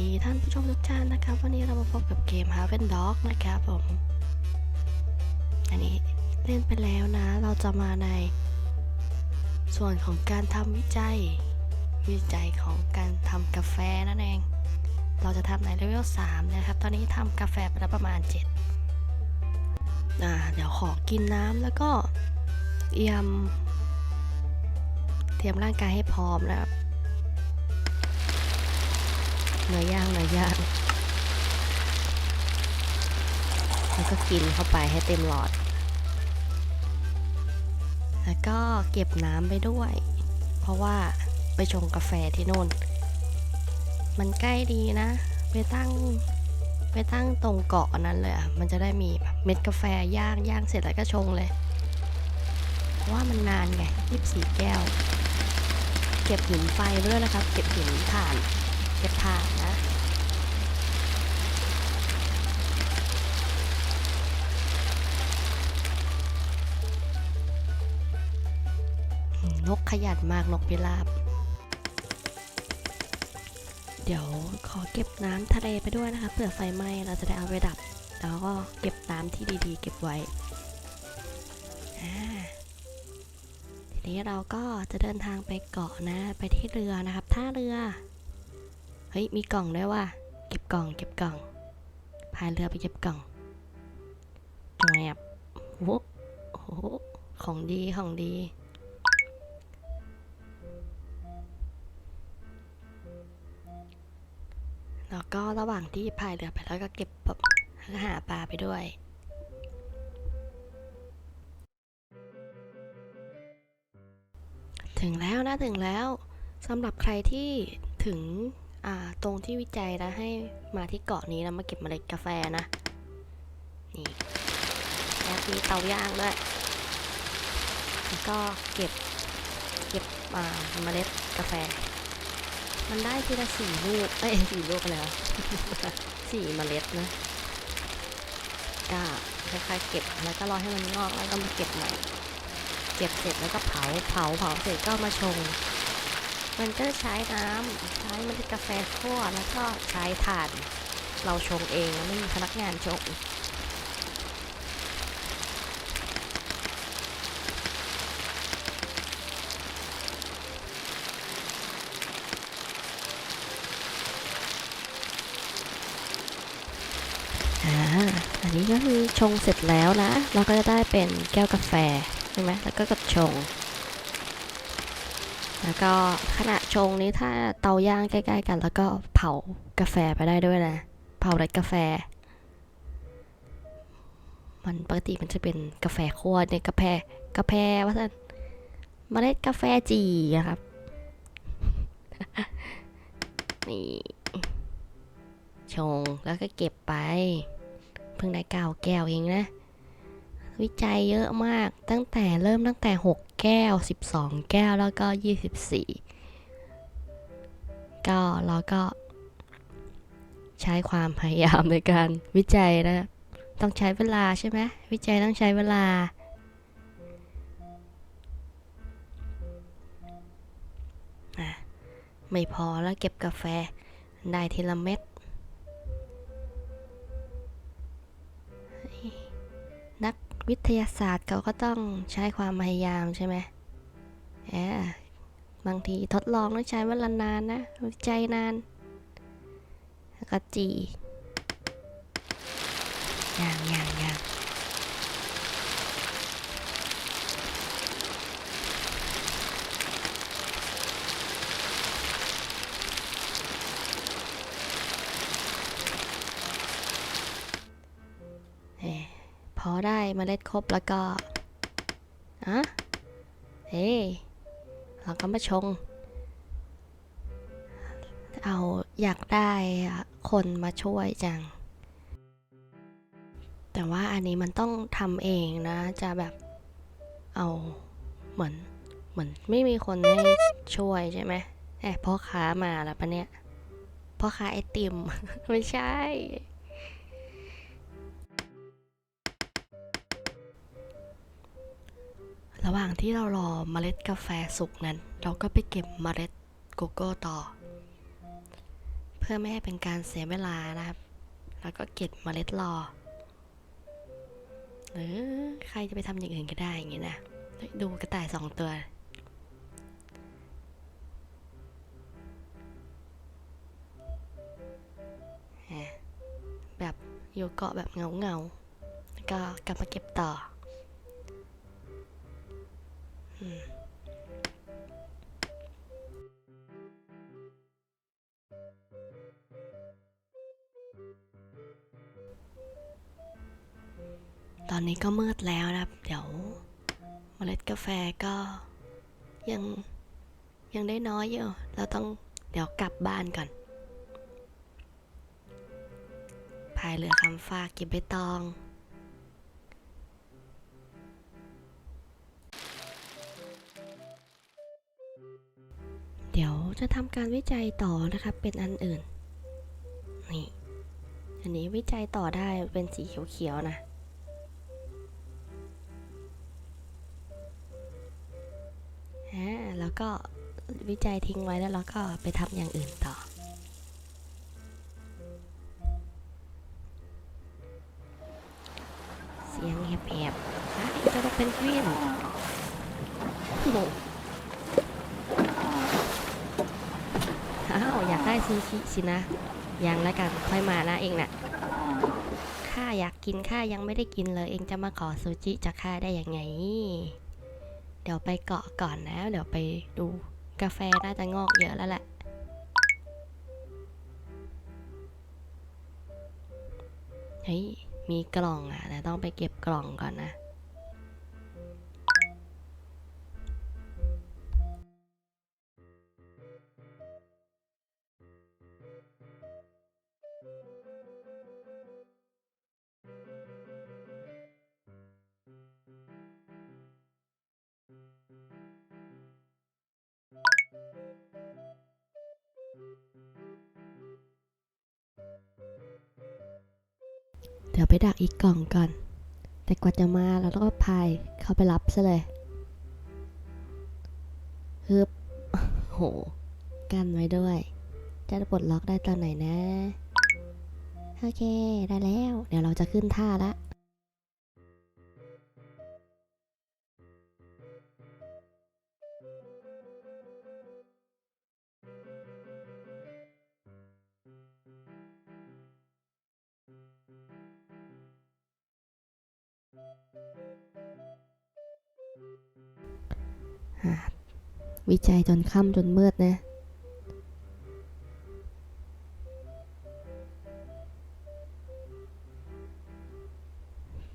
ดีท่านผู้ชมทุกท่านนะครับ วันนี้เรามาพบกับเกม Haven Dog นะครับผม อันนี้เล่นไปแล้วนะ เราจะมาใน ส่วนของการทำวิจัย วิจัยของการทำกาแฟนั่นเอง เราจะทำในเลเวล3นะครับ ตอนนี้ทำกาแฟไปแล้วประมาณ 7 อ่า เดี๋ยวขอกินน้ำแล้วก็เตรียม เตรียมร่างกายให้พร้อมนะครับ เนื้อย่างเนื้อย่างแล้วก็กินเข้าไปให้เต็มหลอด แล้วก็เก็บน้ำไปด้วย เพราะว่าไปชงกาแฟที่โน่น มันใกล้ดีนะ ไปตั้งไปตั้งตรงเกาะนั้นเลยอะ มันจะได้มีเม็ดกาแฟย่างย่างเสร็จแล้วก็ชงเลย เพราะว่ามันนานไง 24 แก้ว เก็บหินไฟไว้ด้วยนะครับ เก็บหินถ่าน เก็บถ่านนะนกขยันมากนกพิราบ เดี๋ยวขอเก็บน้ำทะเลไปด้วยนะคะเผื่อไฟไหม้เราจะได้เอาไปดับ แล้วก็เก็บน้ำที่ดีๆ เก็บไว้ ทีนี้เราก็จะเดินทางไปเกาะนะ ไปที่เรือนะครับ ท่าเรือ เฮ้ย มีกล่องด้วยว่ะ เก็บกล่อง เก็บกล่อง พายเรือไปเก็บกล่องแอบโอ้โห ของดี ของดี แล้วก็ระหว่างที่พายเรือไปแล้วก็เก็บแบบหาปลาไปด้วยถึงแล้วนะถึงแล้วสำหรับใครที่ถึง อ่า ตรงที่วิจัยแล้วให้มาที่เกาะนี้แล้วมาเก็บเมล็ดกาแฟนะ นี่แอบมีเตาย่างด้วย แล้วก็เก็บ เก็บอ่าเมล็ดกาแฟ มันได้ทีละสี่ลูก เอ้ยสี่ลูกแล้วสี่เมล็ดนะก็ค่อยๆเก็บแล้วก็รอให้มันงอกแล้วก็มาเก็บใหม่ เก็บเสร็จแล้วก็เผา เผา เผาเสร็จก็มาชง มันก็ใช้น้ำใช้เมล็ดกาแฟคั่วแล้วก็ใช้ถ่าน เราชงเองไม่มีพนักงานชงอ่าอันนี้ก็คือชงเสร็จแล้วนะ เราก็จะได้เป็นแก้วกาแฟใช่ไหมแล้วก็กดชง แล้วก็ขณะชงนี้ถ้าเตาย่างใกล้ๆกัน แล้วก็เผากาแฟไปได้ด้วยนะ เผาเมล็ดกาแฟ มันปกติมันจะเป็นกาแฟคั่วเนี่ยกาแฟกาแฟว่าท่านเมล็ดกาแฟจีนะครับนี่ชงแล้วก็เก็บไป เพิ่งได้เก้าแก้วเองนะ วิจัยเยอะมากตั้งแต่เริ่มตั้งแต่ 6 แก้ว 12 แก้วแล้วก็ 24 ก็เราก็ใช้ความพยายามในการวิจัยนะ ต้องใช้เวลาใช่ไหมวิจัยต้องใช้เวลาอะไม่พอแล้วเก็บกาแฟได้ทีละเม็ด วิทยาศาสตร์เขาก็ต้องใช้ความพยายามใช่ไหมแอบบางทีทดลองต้องใช้เวลานานนะ วิจัยนาน แล้วก็จีอย่างเงี้ย พอได้เมล็ดครบแล้วก็อะเฮ้เราก็มาชง เอาอยากได้คนมาช่วยจัง แต่ว่าอันนี้มันต้องทำเองนะ จะแบบเอาเหมือนเหมือนไม่มีคนให้ช่วยใช่ไหมแอบพ่อค้ามาแล้วปะเนี่ยพ่อค้าไอติม ไม่ใช่ ระหว่างที่เรารอเมล็ดกาแฟสุกนั้น เราก็ไปเก็บเมล็ดโกโก้ต่อ เพื่อไม่ให้เป็นการเสียเวลานะครับ แล้วก็เก็บเมล็ดรอ หรือใครจะไปทำอย่างอื่นก็ได้อย่างงี้นะ ดูกระต่ายสองตัวแบบอยู่เกาะแบบเงาเงาๆแล้วก็กลับมาเก็บต่อ ตอนนี้ก็มืดแล้วนะครับ เดี๋ยวเมล็ดกาแฟก็ยังยังได้น้อยอยู่ เราต้องเดี๋ยวกลับบ้านก่อนพายเรือคำฟ้ากเก็บใบตอง จะทำการวิจัยต่อนะครับ เป็นอันอื่น นี่ อันนี้วิจัยต่อได้เป็นสีเขียวๆนะอ่าแล้วก็วิจัยทิ้งไว้แล้วเราก็ไปทำอย่างอื่นต่อ เสียงแหบๆอะจะต้องเป็นกวินโอ้โหอ้าวอยากได้ซูชิสินะ ยังแล้วกันค่อยมานะเองน่ะข้าอยากกินข้ายังไม่ได้กินเลย เองจะมาขอซูชิจากข้าได้ยังไง เดี๋ยวไปเกาะก่อนนะ เดี๋ยวไปดูกาแฟน่าจะงอกเยอะแล้วแหละเฮ้ยมีกล่องอะแต่ต้องไปเก็บกล่องก่อนนะ จะมาเราต้องพายเข้าไปรับซะเลยฮึบโห กันไว้ด้วย จะปลดล็อกได้ตอนไหนนะ โอเค ได้แล้ว เดี๋ยวเราจะขึ้นท่าละ วิจัยจนค่ำจนมืดนะ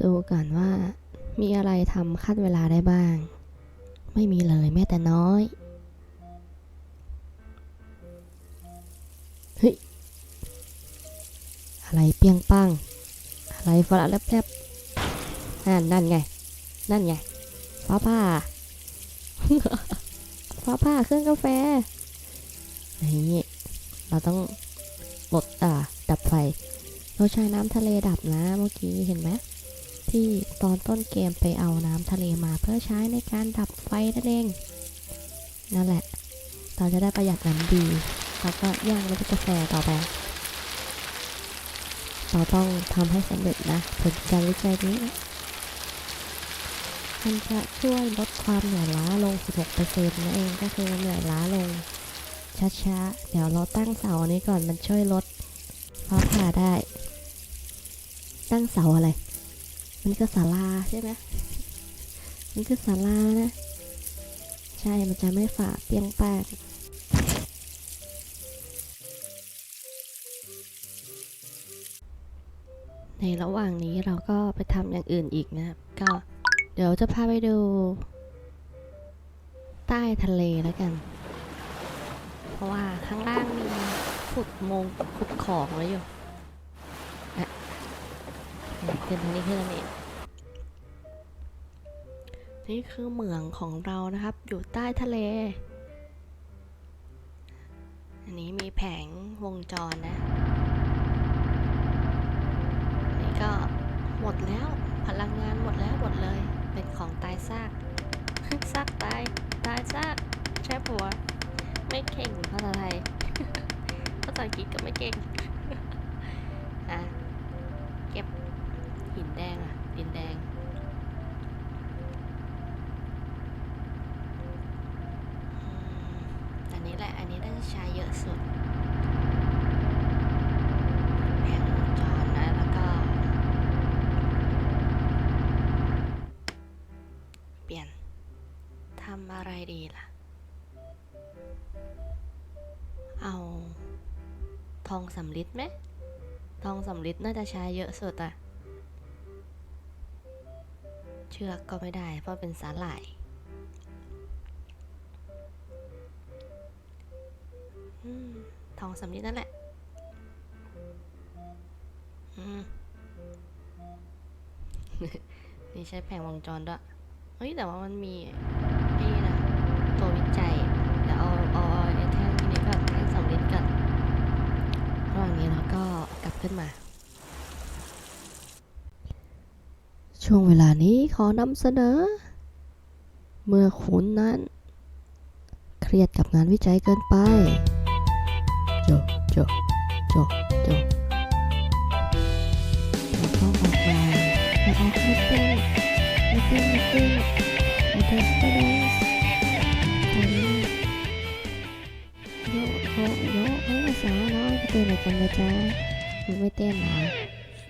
ดูก่อนว่ามีอะไรทำขั้นเวลาได้บ้าง ไม่มีเลยแม้แต่น้อย เฮ้ย อะไรเปียงปัง อะไรฟาแลบๆนั่นนั่นไง นั่นไงฟ้าผ่า ฟ้าผ่าเครื่องกาแฟ นี่ เราต้องลดอ่าดับไฟ เราใช้น้ำทะเลดับนะเมื่อกี้เห็นไหมที่ตอนต้นเกมไปเอาน้ำทะเลมาเพื่อใช้ในการดับไฟนั่นเอง นั่นแหละ เราจะได้ประหยัดน้ำดีแล้วก็ย่างเมล็ดกาแฟต่อไป เราต้องทำให้สำเร็จนะผลการวิจัยนี้ มันจะช่วยลดความเหนื่อยล้าลง 16%นั่นเองก็คือเหนื่อยล้าลงช้าๆ เดี๋ยวเราตั้งเสาอันนี้ก่อนมันช่วยลดฟ้าผ่าได้ ตั้งเสาอะไร มันก็ศาลาใช่ไหมมันก็ศาลานะ ใช่มันจะไม่ฝ่าเปียงแป้งในระหว่างนี้เราก็ไปทำอย่างอื่นอีกนะครับก็ เดี๋ยวจะพาไปดู ใต้ทะเลแล้วกัน เพราะว่าข้างล่างมีขุดมงขุดของไว้อยู่อะเนี่ยขึ้นทางนี้ขึ้นทางนี้นี่คือเหมืองของเรานะครับ อยู่ใต้ทะเล อันนี้มีแผงวงจรนะนี่ก็หมดแล้ว พลังงานหมดแล้วหมดเลย เป็นของตายซาก ซากตาย ตายซากใช่ปัวะไม่เก่งภาษาไทย ภาษาอังกฤษก็ไม่เก่ง อะ เก็บหินแดงอะดินแดง ล่ะ เอาทองสำลิดไหม ทองสำลิดน่าจะใช้เยอะสุดอะเชือกก็ไม่ได้เพราะเป็นสาหร่าย ทองสำลิดนั่นแหละนี่ใช้แผงวงจรด้วย เฮ้ย แต่ว่ามันมี ตัววิจัยเดี๋ยวเอาเอาเอาไอ้แท่งนี้ก่อนแท่งสำลิดก่อนระหว่างนี้เราก็กลับขึ้นมา ช่วงเวลานี้ขอนำเสนอ เมื่อคุณนั้น เครียดกับงานวิจัยเกินไปโจโจโจโจเราต้องออกมาและออกมาเต้นมาเต้นมาเต้นมาเต้นเต้น โยโยโยเอ้ยสาวน้อยไปเต้นอะไรกันเลยจ้ามันไม่เต้นหรอ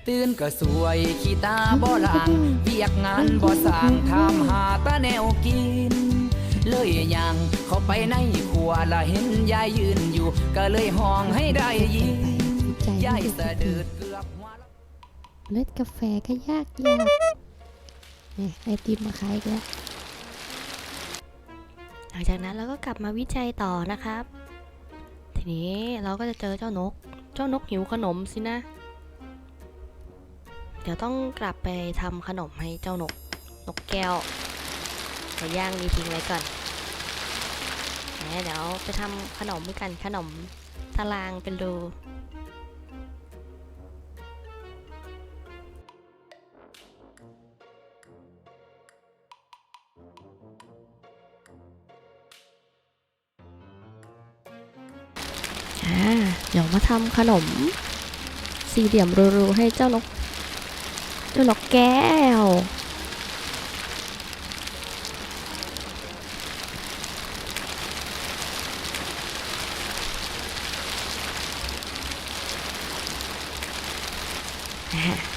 ตื่นก็สวยขี้ตาบ่ลางเวียกงานบ่สร้างทำหาตาแนวกิน เลยยังเข้าไปในครัวละเห็นยายยืนอยู่ ก็เลยห้องให้ได้ยินใจยายไม่สะดีดืดเกือบหัวเล็ดกาแฟก็ยากยากเนี่ยไอติมมาขายอีกแล้วหลังจากนั้นเราก็กลับมาวิจัยต่อนะครับ ทีนี้เราก็จะเจอเจ้านก เจ้านกหิวขนมสินะ เดี๋ยวต้องกลับไปทำขนมให้เจ้านก นกแก้วขอย่างดีทิ้งไว้ก่อนเดี๋ยวไปทำขนมด้วยกันขนมตารางเป็นรู เดี๋ยวมาทำขนมสี่เหลี่ยมรูๆให้เจ้านก เจ้านกแก้ว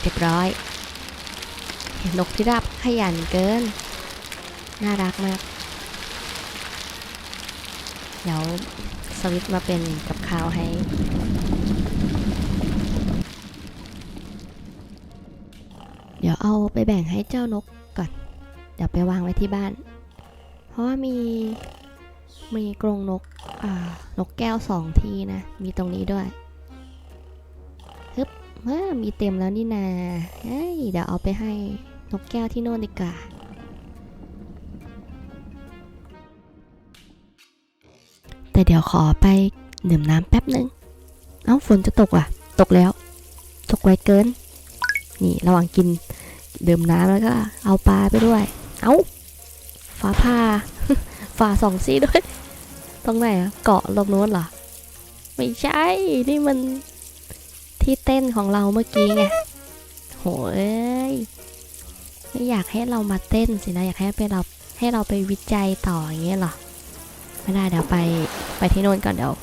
เรียบร้อย เห็นนกพิราบขยันเกิน น่ารักมาก เดี๋ยว สวิตมาเป็นกับข้าวให้ เดี๋ยวเอาไปแบ่งให้เจ้านกก่อน เดี๋ยวไปวางไว้ที่บ้าน เพราะว่ามีมีกรงนกอ่านกแก้วสองที่นะ มีตรงนี้ด้วยฮึบอ่ามีเต็มแล้วนี่นาเฮ้ยเดี๋ยวเอาไปให้นกแก้วที่โน่นดีกว่า แต่เดี๋ยวขอไปดื่มน้ำแป๊บหนึ่งเอ้าฝนจะตกอะ ตกแล้ว ตกไวเกิน นี่ระหว่างกินดื่มน้ำแล้วก็ เอาปลาไปด้วย เอ้าฟ้าผ่าฝาสองซี่ด้วย ตรงไหนอะเกาะลงโน้นเหรอ ไม่ใช่ นี่มันที่เต้นของเราเมื่อกี้ไงโหเอ้ยไม่อยากให้เรามาเต้นสินะ อยากให้ไปเราให้เราไปวิจัยต่ออย่างเงี้ยเหรอ ไม่ได้เดี๋ยวไปไปที่โน่นก่อนเดี๋ยว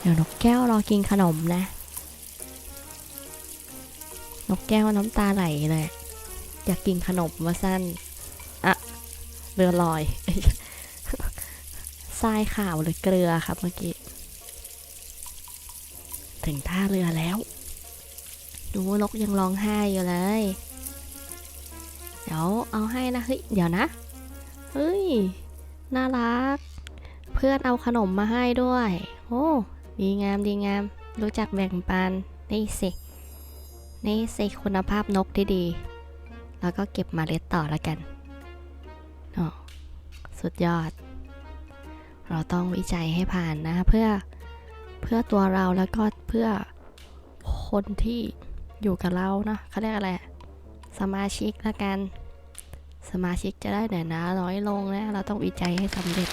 เดี๋ยวนกแก้วรอกินขนมนะ นกแก้วน้ำตาไหลเลยอยากกินขนมมาสั้นอะเรือลอยทรายขาวหรือเกลือครับเมื่อกี้ถึงท่าเรือแล้ว ดูนกยังร้องไห้อยู่เลย เดี๋ยวเอาให้นะเฮ้ยเดี๋ยวนะ เฮ้ย น่ารัก พื่อนเอาขนมมาให้ด้วย โอ้ ดีงามดีงาม รู้จักแบ่งปัน นี่สิ นี่สิคุณภาพนกที่ดี แล้วก็เก็บมาเล็ดต่อแล้วกันอ๋อสุดยอด เราต้องวิจัยให้ผ่านนะ เพื่อ เพื่อตัวเราแล้วก็เพื่อคนที่อยู่กับเรานะเขาเรียกอะไร สมาชิกละกัน สมาชิกจะได้เหนื่อยนาน้อยลงนะ เราต้องวิจัยให้สำเร็จ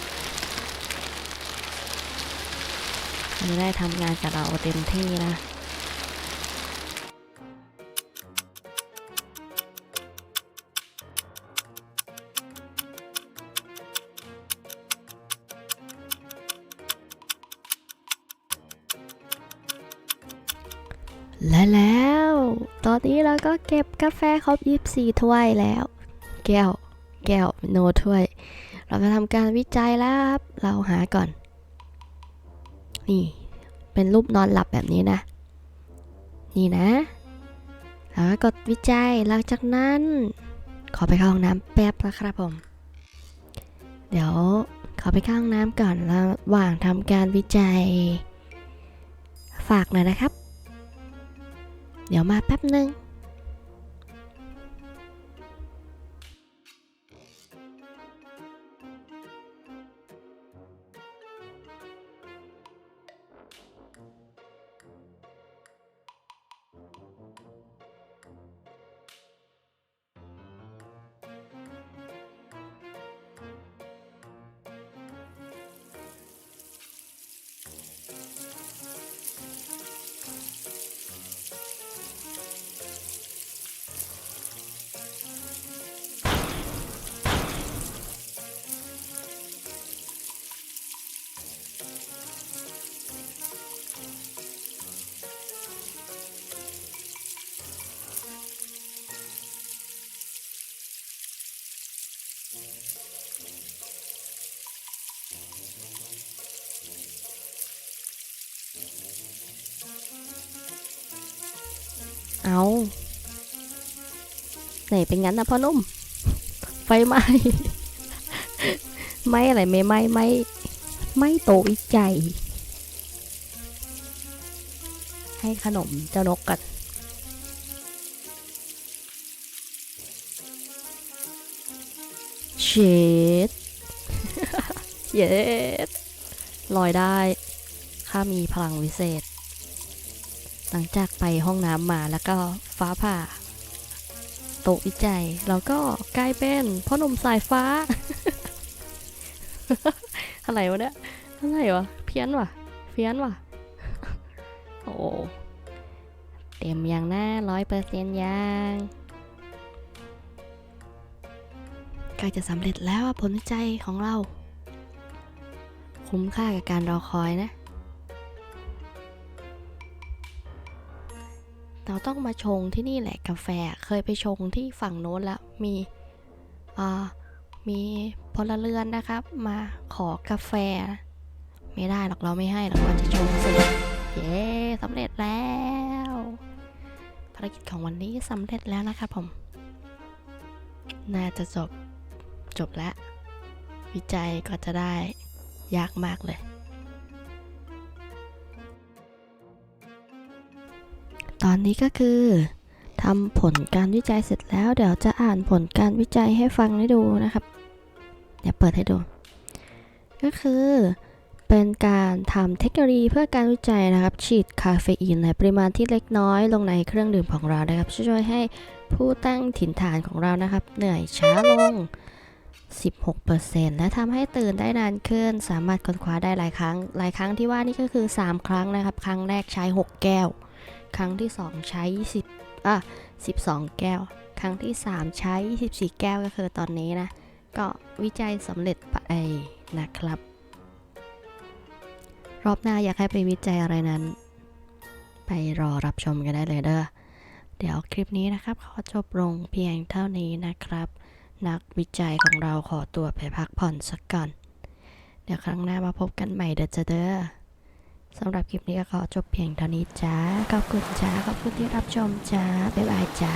เขา จะได้ทำงานกับเราเต็มที่นะและแล้ว ตอนนี้เราก็เก็บกาแฟครบ24 ถ้วยแล้ว แก้ว แก้ว โนถ้วย เราจะทำการวิจัยแล้วครับ เราหาก่อน นี่ เป็นรูปนอนหลับแบบนี้นะ นี่นะ แล้วก็กดวิจัยหลังจากนั้น ขอไปเข้าห้องน้ำแป๊บนะครับผม เดี๋ยวขอไปเข้าห้องน้ำก่อนระหว่างทำการวิจัย ฝากหน่อยนะครับ เดี๋ยวมาแป๊บหนึ่ง เอาไหนเป็นงั้นนะพ่อนุ่ม ไฟไหม้ไหม้อะไรไม่ไหม้ไม้ไม้โตอีกใจ ให้ขนมเจ้านกกันเชดเย็ดลอยได้ ข้ามีพลังวิเศษ หลังจากไปห้องน้ำมาแล้วก็ฟ้าผ่า โตวิจัยแล้วก็กลายเป็นพ่อหนุ่มสายฟ้า อะไรวะเนี่ยอะไรวะเพี้ยนวะเพี้ยนวะโอ้เต็มยังหน้าร้อยเปอร์เซ็นต์ยังใกล้จะสำเร็จแล้วผลวิจัยของเรา คุ้มค่ากับการรอคอยนะ เราต้องมาชงที่นี่แหละกาแฟเคยไปชงที่ฝั่งโน้นแล้วมีอ่ามีพลเรือนนะครับ มาขอกาแฟ ไม่ได้หรอกเราไม่ให้หรอกเราจะชงเสร็จเย้สำเร็จแล้วภารกิจของวันนี้สำเร็จแล้วนะครับผม น่าจะจบจบแล้ว วิจัยก็จะได้ยากมากเลย ตอนนี้ก็คือทำผลการวิจัยเสร็จแล้ว เดี๋ยวจะอ่านผลการวิจัยให้ฟังให้ดูนะครับ เดี๋ยวเปิดให้ดู ก็คือเป็นการทำเทคโนโลยีเพื่อการวิจัยนะครับ ฉีดคาเฟอีนในปริมาณที่เล็กน้อยลงในเครื่องดื่มของเรานะครับ ช่วยให้ผู้ตั้งถิ่นฐานของเรานะครับ เหนื่อยช้าลง 16%และทำให้ตื่นได้นานขึ้น สามารถค้นคว้าได้หลายครั้ง หลายครั้งที่ว่านี่ก็คือ 3 ครั้งนะครับ ครั้งแรกใช้ 6 แก้ว ครั้งที่ 2 ใช้20อะ12 แก้ว ครั้งที่ 3 ใช้ 24 แก้วก็คือตอนนี้นะ ก็วิจัยสำเร็จไปนะครับ รอบหน้าอยากให้ไปวิจัยอะไรนั้น ไปรอรับชมกันได้เลยเด้อเดี๋ยวคลิปนี้นะครับ ขอจบลงเพียงเท่านี้นะครับ นักวิจัยของเราขอตัวไปพักผ่อนสักก่อน เดี๋ยวครั้งหน้ามาพบกันใหม่เด้อจ้าเด้อ สำหรับคลิปนี้ก็ขอจบเพียงเท่านี้จ้า ขอบคุณจ้า ขอบคุณที่รับชมจ้า บ๊ายบายจ้า